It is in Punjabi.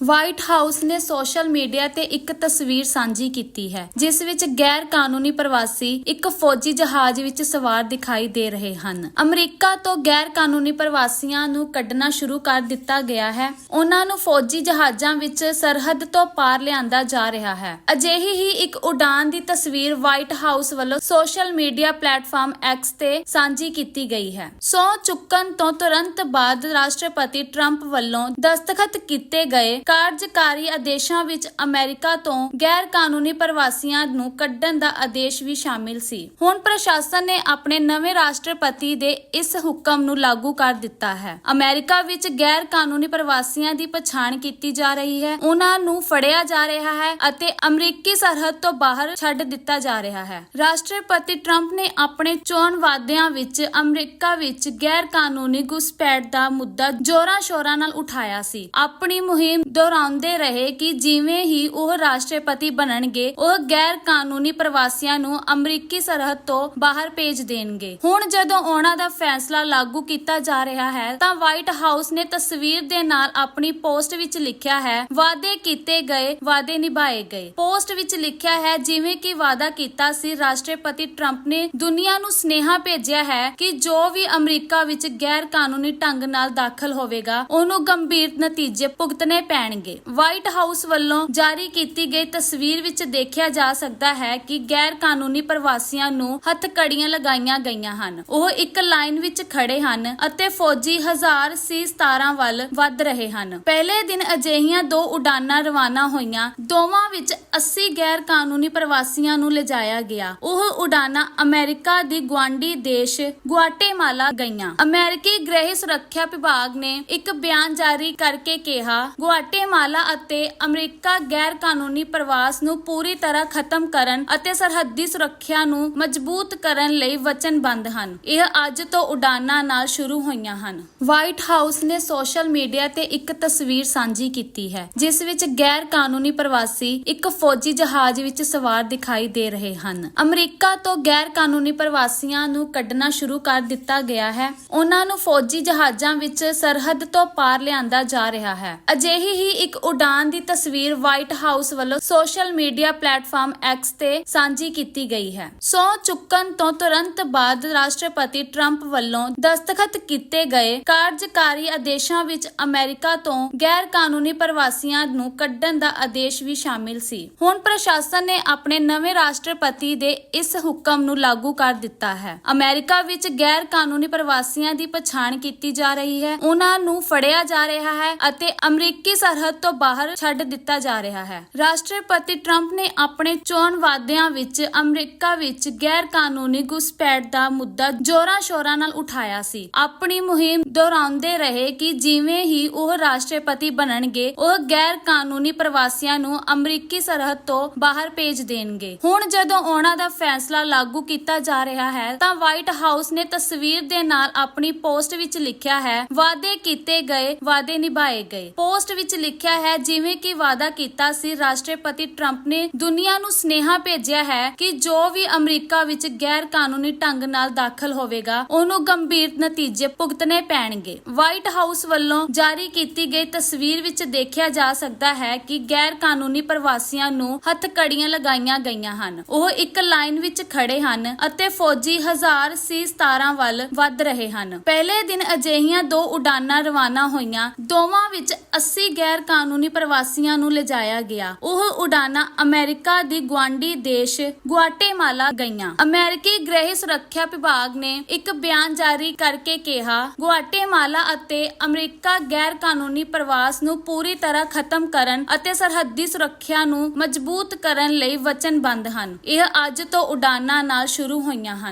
ਵਾਈਟ ਹਾਊਸ ਨੇ ਸੋਸ਼ਲ ਮੀਡੀਆ ਤੇ ਇੱਕ ਤਸਵੀਰ ਸਾਂਝੀ ਕੀਤੀ ਹੈ, ਜਿਸ ਵਿੱਚ ਗੈਰ ਕਾਨੂੰਨੀ ਪ੍ਰਵਾਸੀ ਇੱਕ ਫੌਜੀ ਜਹਾਜ਼ ਵਿੱਚ ਸਵਾਰ ਦਿਖਾਈ ਦੇ ਰਹੇ ਹਨ। ਅਮਰੀਕਾ ਤੋਂ ਗੈਰ ਕਾਨੂੰਨੀ ਪ੍ਰਵਾਸੀਆਂ ਨੂੰ ਕੱਢਣਾ ਸ਼ੁਰੂ ਕਰ ਦਿੱਤਾ ਗਿਆ ਹੈ। ਉਹਨਾਂ ਨੂੰ ਫੌਜੀ ਜਹਾਜ਼ਾਂ ਵਿੱਚ ਸਰਹੱਦ ਤੋਂ ਪਾਰ ਲਿਆਂਦਾ ਜਾ ਰਿਹਾ ਹੈ। ਅਜਿਹੀ ਹੀ ਇੱਕ ਉਡਾਨ ਦੀ ਤਸਵੀਰ ਵਾਈਟ ਹਾਊਸ ਵੱਲੋਂ ਸੋਸ਼ਲ ਮੀਡੀਆ ਪਲੇਟਫਾਰਮ ਐਕਸ ਤੇ ਸਾਂਝੀ ਕੀਤੀ ਗਈ ਹੈ। ਸੌ ਚੁੱਕਣ ਤੋਂ ਤੁਰੰਤ ਬਾਅਦ ਰਾਸ਼ਟਰਪਤੀ ਟਰੰਪ ਵੱਲੋਂ ਦਸਤਖਤ ਕੀਤੇ ਗਏ ਕਾਰਜਕਾਰੀ ਆਦੇਸ਼ਾਂ ਵਿੱਚ ਅਮਰੀਕਾ ਤੋਂ ਗੈਰ ਕਾਨੂੰਨੀ ਪ੍ਰਵਾਸੀਆਂ ਨੂੰ ਕੱਢਣ ਦਾ ਆਦੇਸ਼ ਵੀ ਸ਼ਾਮਿਲ ਸੀ। ਹੁਣ ਪ੍ਰਸ਼ਾਸਨ ਨੇ ਆਪਣੇ ਨਵੇਂ ਰਾਸ਼ਟਰਪਤੀ ਦੇ ਇਸ ਹੁਕਮ ਨੂੰ ਲਾਗੂ ਕਰ ਦਿੱਤਾ ਹੈ। ਅਮਰੀਕਾ ਵਿੱਚ ਗੈਰ ਕਾਨੂੰਨੀ ਪ੍ਰਵਾਸੀਆਂ ਦੀ ਪਛਾਣ ਕੀਤੀ ਜਾ ਰਹੀ ਹੈ। ਉਹਨਾਂ ਨੂੰ ਫੜਿਆ ਜਾ ਰਿਹਾ ਹੈ ਅਤੇ ਅਮਰੀਕੀ ਸਰਹੱਦ ਤੋਂ ਬਾਹਰ ਛੱਡ ਦਿੱਤਾ ਜਾ ਰਿਹਾ ਹੈ। ਰਾਸ਼ਟਰਪਤੀ ਟਰੰਪ ਨੇ ਆਪਣੇ ਚੋਣ ਵਾਅਦਿਆਂ ਵਿੱਚ ਅਮਰੀਕਾ ਵਿੱਚ ਗੈਰ ਕਾਨੂੰਨੀ ਘੁਸਪੈਠ ਦਾ ਮੁੱਦਾ ਜ਼ੋਰਾਂ ਸ਼ੋਰਾਂ ਨਾਲ ਉਠਾਇਆ ਸੀ। ਆਪਣੀ ਮੁਹਿੰਮ ਦੁਹਰਾਉਂਦੇ ਰਹੇ ਕਿ ਜਿਵੇਂ ਹੀ ਉਹ ਰਾਸ਼ਟਰਪਤੀ ਬਣਨਗੇ, ਉਹ ਗੈਰ ਕਾਨੂੰਨੀ ਪ੍ਰਵਾਸੀਆਂ ਨੂੰ ਅਮਰੀਕੀ ਸਰਹੱਦ ਤੋਂ ਬਾਹਰ ਭੇਜ ਦੇਣਗੇ। ਹੁਣ ਜਦੋਂ ਉਹਨਾਂ ਦਾ ਫੈਸਲਾ ਲਾਗੂ ਕੀਤਾ ਜਾ ਰਿਹਾ ਹੈ, ਤਾਂ ਵਾਈਟ ਹਾਊਸ ਨੇ ਤਸਵੀਰ ਦੇ ਨਾਲ ਆਪਣੀ ਪੋਸਟ ਵਿੱਚ ਲਿਖਿਆ ਹੈ, ਵਾਅਦੇ ਕੀਤੇ ਗਏ, ਵਾਅਦੇ ਨਿਭਾਏ ਗਏ। ਪੋਸਟ ਵਿੱਚ ਲਿਖਿਆ ਹੈ, ਜਿਵੇਂ ਕਿ ਵਾਅਦਾ ਕੀਤਾ ਸੀ, ਰਾਸ਼ਟਰਪਤੀ ਟਰੰਪ ਨੇ ਦੁਨੀਆ ਨੂੰ ਸਨੇਹਾ ਭੇਜਿਆ ਹੈ ਕਿ ਜੋ ਵੀ ਅਮਰੀਕਾ ਵਿੱਚ ਗੈਰ ਕਾਨੂੰਨੀ ਢੰਗ ਨਾਲ ਦਾਖਲ ਹੋਵੇਗਾ, ਉਹਨੂੰ ਗੰਭੀਰ ਨਤੀਜੇ ਭੁਗਤਣੇ ਪੈਣ ਪੈਣਗੇ ਵਾਈਟ ਹਾਊਸ ਵੱਲੋਂ ਜਾਰੀ ਕੀਤੀ ਗਈ ਤਸਵੀਰ ਵਿੱਚ ਦੇਖਿਆ ਜਾ ਸਕਦਾ ਹੈ ਕਿ ਗੈਰ ਕਾਨੂੰਨੀ ਪ੍ਰਵਾਸੀਆਂ ਨੂੰ ਹੱਥਕੜੀਆਂ ਲਗਾਈਆਂ ਗਈਆਂ ਹਨ। ਉਹ ਇੱਕ ਲਾਈਨ ਵਿੱਚ ਖੜੇ ਹਨ ਅਤੇ ਫੌਜੀ ਹਜ਼ਾਰ ਸੀ-17 ਵੱਲ ਵੱਧ ਰਹੇ ਹਨ। ਪਹਿਲੇ ਦਿਨ ਅਜਿਹੀਆਂ ਦੋ ਉਡਾਨਾਂ ਰਵਾਨਾ ਹੋਈਆਂ। ਦੋਵਾਂ ਵਿੱਚ 80 ਗੈਰ ਕਾਨੂੰਨੀ ਪ੍ਰਵਾਸੀਆਂ ਨੂੰ ਲਿਜਾਇਆ ਗਿਆ। ਉਹ ਉਡਾਨਾਂ ਅਮਰੀਕਾ ਦੀ ਗਵਾਂਢੀ ਦੇਸ਼ ਗੁਆਟੇਮਾਲਾ ਗਈਆਂ। ਅਮਰੀਕੀ ਗ੍ਰਹਿ ਸੁਰੱਖਿਆ ਵਿਭਾਗ ਨੇ ਇੱਕ ਬਿਆਨ ਜਾਰੀ ਕਰਕੇ ਕਿਹਾ ਗੁਆਟੇਮਾਲਾ ਅਤੇ ਅਮਰੀਕਾ ਗੈਰ ਕਾਨੂੰਨੀ ਪ੍ਰਵਾਸ ਨੂੰ ਪੂਰੀ ਤਰ੍ਹਾਂ ਖਤਮ ਕਰਨ ਅਤੇ ਸਰਹੱਦੀ ਸੁਰੱਖਿਆ ਨੂੰ ਮਜ਼ਬੂਤ ਕਰਨ ਲਈ ਵਚਨਬੱਧ ਹਨ। ਇਹ ਅੱਜ ਤੋਂ ਉਡਾਨਾਂ ਨਾਲ ਸ਼ੁਰੂ ਹੋਈਆਂ ਹਨ। ਵਾਈਟ ਹਾਊਸ ਨੇ ਸੋਸ਼ਲ ਮੀਡੀਆ ਤੇ ਇੱਕ ਤਸਵੀਰ ਸਾਂਝੀ ਕੀਤੀ ਹੈ, ਜਿਸ ਵਿੱਚ ਗੈਰ ਕਾਨੂੰਨੀ ਪ੍ਰਵਾਸੀ ਇੱਕ ਫੌਜੀ ਜਹਾਜ਼ ਵਿੱਚ ਸਵਾਰ ਦਿਖਾਈ ਦੇ ਰਹੇ ਹਨ। ਅਮਰੀਕਾ ਤੋਂ ਗੈਰ ਕਾਨੂੰਨੀ ਪ੍ਰਵਾਸੀਆਂ ਨੂੰ ਕੱਢਣਾ ਸ਼ੁਰੂ ਕਰ ਦਿੱਤਾ ਗਿਆ ਹੈ। ਉਹਨਾਂ ਨੂੰ ਫੌਜੀ ਜਹਾਜ਼ਾਂ ਵਿੱਚ ਸਰਹੱਦ ਤੋਂ ਪਾਰ ਲਿਆਂਦਾ ਜਾ ਰਿਹਾ ਹੈ। ਅਜਿਹੀ ਹੀ ਇੱਕ ਉਡਾਨ ਦੀ ਤਸਵੀਰ ਵਾਈਟ ਹਾਊਸ ਵੱਲੋਂ ਸੋਸ਼ਲ ਮੀਡੀਆ ਪਲੇਟਫਾਰਮ ਐਕਸ ਤੇ ਸਾਂਝੀ ਕੀਤੀ ਗਈ ਹੈ। ਸੌ ਚੁੱਕਣ ਤੋਂ ਤੁਰੰਤ ਬਾਅਦ ਰਾਸ਼ਟਰਪਤੀ ਟਰੰਪ ਵੱਲੋਂ ਦਸਤਖਤ ਕੀਤੇ ਗਏ ਕਾਰਜਕਾਰੀ ਆਦੇਸ਼ਾਂ ਵਿੱਚ ਅਮਰੀਕਾ ਤੋਂ ਗੈਰ ਕਾਨੂੰਨੀ ਪ੍ਰਵਾਸੀਆਂ ਨੂੰ ਕੱਢਣ ਦਾ ਆਦੇਸ਼ ਵੀ ਸ਼ਾਮਿਲ ਸੀ। ਹੁਣ ਪ੍ਰਸ਼ਾਸਨ ਨੇ ਆਪਣੇ ਨਵੇਂ ਰਾਸ਼ਟਰਪਤੀ ਦੇ ਇਸ ਹੁਕਮ ਨੂੰ ਲਾਗੂ ਕਰ ਦਿੱਤਾ ਹੈ। ਅਮਰੀਕਾ ਵਿੱਚ ਗੈਰ ਕਾਨੂੰਨੀ ਪ੍ਰਵਾਸੀਆਂ ਦੀ ਪਛਾਣ ਕੀਤੀ ਜਾ ਰਹੀ ਹੈ। ਉਹਨਾਂ ਨੂੰ ਫੜਿਆ ਜਾ ਰਿਹਾ ਹੈ ਅਤੇ ਅਮਰੀਕੀ ਸਰਹੱਦ ਤੋਂ ਬਾਹਰ ਛੱਡ ਦਿੱਤਾ ਜਾ ਰਿਹਾ ਹੈ। ਰਾਸ਼ਟਰਪਤੀ ਟਰੰਪ ਨੇ ਆਪਣੇ ਚੋਣ ਵਾਅਦਿਆਂ ਵਿੱਚ ਅਮਰੀਕਾ ਵਿੱਚ ਗੈਰ ਕਾਨੂੰਨੀ ਘੁਸਪੈਠ ਦਾ ਮੁੱਦਾ ਜ਼ੋਰਾਂ ਸ਼ੋਰਾਂ ਨਾਲ ਉਠਾਇਆ ਸੀ। ਆਪਣੀ ਮੁਹਿੰਮ ਦੁਹਰਾਉਂਦੇ ਰਹੇ ਕਿ ਜਿਵੇਂ ਹੀ ਉਹ ਰਾਸ਼ਟਰਪਤੀ ਬਣਨਗੇ, ਉਹ ਗੈਰ ਕਾਨੂੰਨੀ ਪ੍ਰਵਾਸੀਆਂ ਨੂੰ ਅਮਰੀਕੀ ਸਰਹੱਦ ਤੋਂ ਬਾਹਰ ਭੇਜ ਦੇਣਗੇ। ਹੁਣ ਜਦੋਂ ਉਹਨਾਂ ਦਾ ਫੈਸਲਾ ਲਾਗੂ ਕੀਤਾ ਜਾ ਰਿਹਾ ਹੈ, ਤਾਂ ਵਾਈਟ ਹਾਊਸ ਨੇ ਤਸਵੀਰ ਦੇ ਨਾਲ ਆਪਣੀ ਪੋਸਟ ਵਿੱਚ ਲਿਖਿਆ ਹੈ, ਵਾਅਦੇ ਕੀਤੇ ਗਏ, ਵਾਅਦੇ ਨਿਭਾਏ ਗਏ। ਪੋਸਟ ਵਿੱਚ ਲਿਖਿਆ ਹੈ, ਜਿਵੇਂ ਕਿ ਵਾਅਦਾ ਕੀਤਾ ਸੀ, ਰਾਸ਼ਟਰਪਤੀ ਟਰੰਪ ਨੇ ਦੁਨੀਆ ਨੂੰ ਸਨੇਹਾ ਭੇਜਿਆ ਹੈ ਕਿ ਜੋ ਵੀ ਅਮਰੀਕਾ ਵਿੱਚ ਗੈਰ ਕਾਨੂੰਨੀ ਢੰਗ ਨਾਲ ਦਾਖਲ ਹੋਵੇਗਾ, ਉਹਨੂੰ ਗੰਭੀਰ ਨਤੀਜੇ ਭੁਗਤਣੇ ਪੈਣਗੇ। ਵਾਈਟ ਹਾਊਸ ਵੱਲੋਂ ਜਾਰੀ ਕੀਤੀ ਗਈ ਤਸਵੀਰ ਵਿੱਚ ਦੇਖਿਆ ਜਾ ਸਕਦਾ ਹੈ ਕਿ ਗੈਰ ਕਾਨੂੰਨੀ ਪ੍ਰਵਾਸੀਆਂ ਨੂੰ ਹੱਥਕੜੀਆਂ ਲਗਾਈਆਂ ਗਈਆਂ ਹਨ। ਉਹ ਇੱਕ ਲਾਈਨ ਵਿੱਚ ਖੜੇ ਹਨ ਅਤੇ ਫੌਜੀ ਹਜ਼ਾਰ ਸੀ-17 ਵੱਲ ਵੱਧ ਰਹੇ ਹਨ। ਪਹਿਲੇ ਦਿਨ ਅਜਿਹੀਆਂ ਦੋ ਉਡਾਨਾਂ ਰਵਾਨਾ ਹੋਈਆਂ, ਦੋਵਾਂ ਵਿੱਚ 80 ਗੈਰ ਕਾਨੂੰਨੀ ਪ੍ਰਵਾਸੀਆਂ ਨੂੰ ਲਿਜਾਇਆ ਗਿਆ। ਉਹ ਉਡਾਨਾਂ ਅਮਰੀਕਾ ਦੀ ਗਵਾਂਢੀ ਦੇਸ਼ ਗੁਆਟੇਮਾਲਾ ਗਈਆਂ। ਅਮਰੀਕੀ ਗ੍ਰਹਿ ਸੁਰੱਖਿਆ ਵਿਭਾਗ ਨੇ ਇੱਕ ਬਿਆਨ ਜਾਰੀ ਕਰਕੇ ਕਿਹਾ, ਗੁਆਟੇਮਾਲਾ ਅਤੇ ਅਮਰੀਕਾ ਗੈਰ ਕਾਨੂੰਨੀ ਪ੍ਰਵਾਸ ਨੂੰ ਪੂਰੀ ਤਰ੍ਹਾਂ ਖਤਮ ਕਰਨ ਅਤੇ ਸਰਹੱਦੀ ਸੁਰੱਖਿਆ ਨੂੰ ਮਜ਼ਬੂਤ ਕਰਨ ਲਈ ਵਚਨਬੱਧ ਹਨ। ਇਹ ਅੱਜ ਤੋਂ ਉਡਾਨਾਂ ਨਾਲ ਸ਼ੁਰੂ ਹੋਈਆਂ ਹਨ।